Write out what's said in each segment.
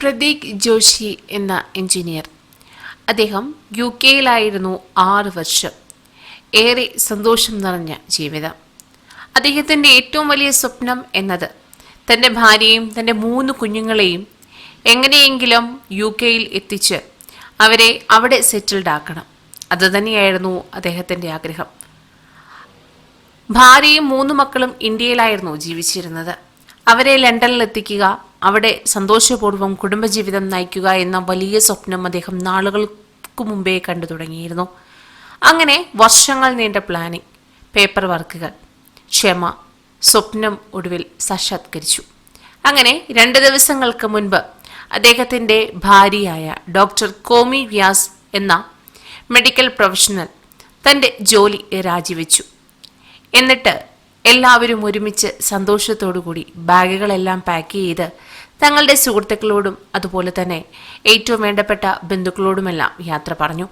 പ്രതീക് ജോഷി എന്ന എഞ്ചിനീയർ. അദ്ദേഹം യു കെയിലായിരുന്നു ആറ് വർഷം. ഏറെ സന്തോഷം നിറഞ്ഞ ജീവിതം. അദ്ദേഹത്തിന്റെ ഏറ്റവും വലിയ സ്വപ്നം എന്നത് തന്റെ ഭാര്യയും തന്റെ മൂന്ന് കുഞ്ഞുങ്ങളെയും എങ്ങനെയെങ്കിലും യു കെയിൽ എത്തിച്ച് അവരെ അവിടെ സെറ്റിൽഡ് ആക്കണം. അതുതന്നെയായിരുന്നു അദ്ദേഹത്തിന്റെ ആഗ്രഹം. ഭാര്യയും മൂന്ന് മക്കളും ഇന്ത്യയിലായിരുന്നു ജീവിച്ചിരുന്നത്. അവരെ ലണ്ടനിൽ എത്തിക്കുക അവിടെ സന്തോഷപൂർവം കുടുംബജീവിതം നയിക്കുക എന്ന വലിയ സ്വപ്നം അദ്ദേഹം നാളുകൾക്ക് മുമ്പേ കണ്ടു തുടങ്ങിയിരുന്നു. അങ്ങനെ വർഷങ്ങൾ നീണ്ട പ്ലാനിംഗ് പേപ്പർ വർക്കുകൾ ക്ഷമ സ്വപ്നം ഒടുവിൽ സാക്ഷാത്കരിച്ചു. അങ്ങനെ രണ്ട് ദിവസങ്ങൾക്ക് മുൻപ് അദ്ദേഹത്തിന്റെ ഭാര്യയായ ഡോക്ടർ കോമി വ്യാസ് എന്ന മെഡിക്കൽ പ്രൊഫഷണൽ തന്റെ ജോലി രാജിവെച്ചു. എന്നിട്ട് എല്ലാവരും ഒരുമിച്ച് സന്തോഷത്തോടുകൂടി ബാഗുകളെല്ലാം പാക്ക് ചെയ്ത് തങ്ങളുടെ സുഹൃത്തുക്കളോടും അതുപോലെ തന്നെ ഏറ്റവും വേണ്ടപ്പെട്ട ബന്ധുക്കളോടുമെല്ലാം യാത്ര പറഞ്ഞു.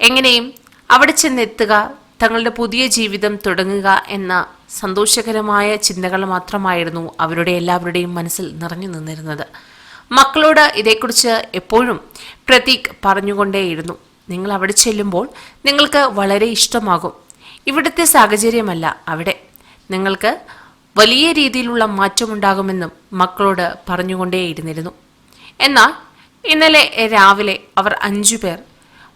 എങ്ങനെയും അവിടെ ചെന്നെത്തുക തങ്ങളുടെ പുതിയ ജീവിതം തുടങ്ങുക എന്ന സന്തോഷകരമായ ചിന്തകൾ മാത്രമായിരുന്നു അവരുടെ എല്ലാവരുടെയും മനസ്സിൽ നിറഞ്ഞു നിന്നിരുന്നത്. മക്കളോട് ഇതേക്കുറിച്ച് എപ്പോഴും പ്രതീക് പറഞ്ഞുകൊണ്ടേയിരുന്നു. നിങ്ങൾ അവിടെ ചെല്ലുമ്പോൾ നിങ്ങൾക്ക് വളരെ ഇഷ്ടമാകും. ഇവിടുത്തെ സാഹചര്യമല്ല അവിടെ. നിങ്ങൾക്ക് വലിയ രീതിയിലുള്ള മാറ്റമുണ്ടാകുമെന്നും മക്കളോട് പറഞ്ഞുകൊണ്ടേയിരുന്നിരുന്നു. എന്നാൽ ഇന്നലെ രാവിലെ അവർ അഞ്ചു പേർ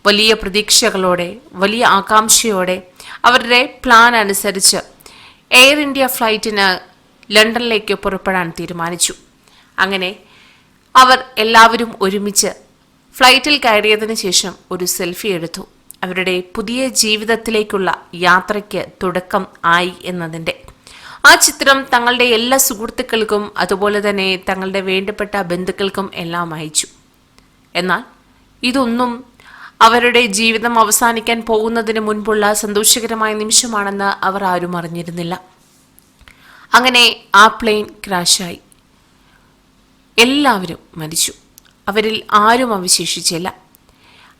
വലിയ പ്രതീക്ഷകളോടെ വലിയ ആകാംക്ഷയോടെ അവരുടെ പ്ലാൻ അനുസരിച്ച് എയർ ഇന്ത്യ ഫ്ലൈറ്റിന് ലണ്ടനിലേക്ക് പുറപ്പെടാൻ തീരുമാനിച്ചു. അങ്ങനെ അവർ എല്ലാവരും ഒരുമിച്ച് ഫ്ലൈറ്റിൽ കയറിയതിനു ശേഷം ഒരു സെൽഫി എടുത്തു. അവരുടെ പുതിയ ജീവിതത്തിലേക്കുള്ള യാത്രയ്ക്ക് തുടക്കം ആയി എന്നതിന്റെ ആ ചിത്രം തങ്ങളുടെ എല്ലാ സുഹൃത്തുക്കൾക്കും അതുപോലെ തന്നെ തങ്ങളുടെ വേണ്ടപ്പെട്ട ബന്ധുക്കൾക്കും എല്ലാം അയച്ചു. എന്നാൽ ഇതൊന്നും അവരുടെ ജീവിതം അവസാനിക്കാൻ പോകുന്നതിന് മുൻപുള്ള സന്തോഷകരമായ നിമിഷമാണെന്ന് അവർ ആരും അറിഞ്ഞിരുന്നില്ല. അങ്ങനെ ആ പ്ലെയിൻ ക്രാഷായി. എല്ലാവരും മരിച്ചു. അവരിൽ ആരും അവശേഷിച്ചില്ല.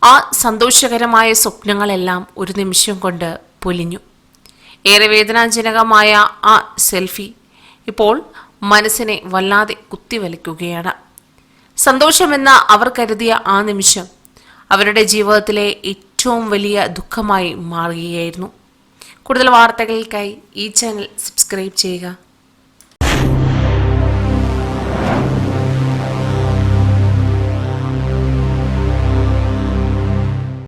ആ സന്തോഷകരമായ സ്വപ്നങ്ങളെല്ലാം ഒരു നിമിഷം കൊണ്ട് പൊലിഞ്ഞു. ഏറെ വേദനാജനകമായ ആ സെൽഫി ഇപ്പോൾ മനസ്സിനെ വല്ലാതെ കുത്തിവലിക്കുകയാണ്. സന്തോഷമെന്ന അവർ കരുതിയ ആ നിമിഷം അവരുടെ ജീവിതത്തിലെ ഏറ്റവും വലിയ ദുഃഖമായി മാറുകയായിരുന്നു. കൂടുതൽ വാർത്തകൾക്കായി ഈ ചാനൽ സബ്സ്ക്രൈബ് ചെയ്യുക.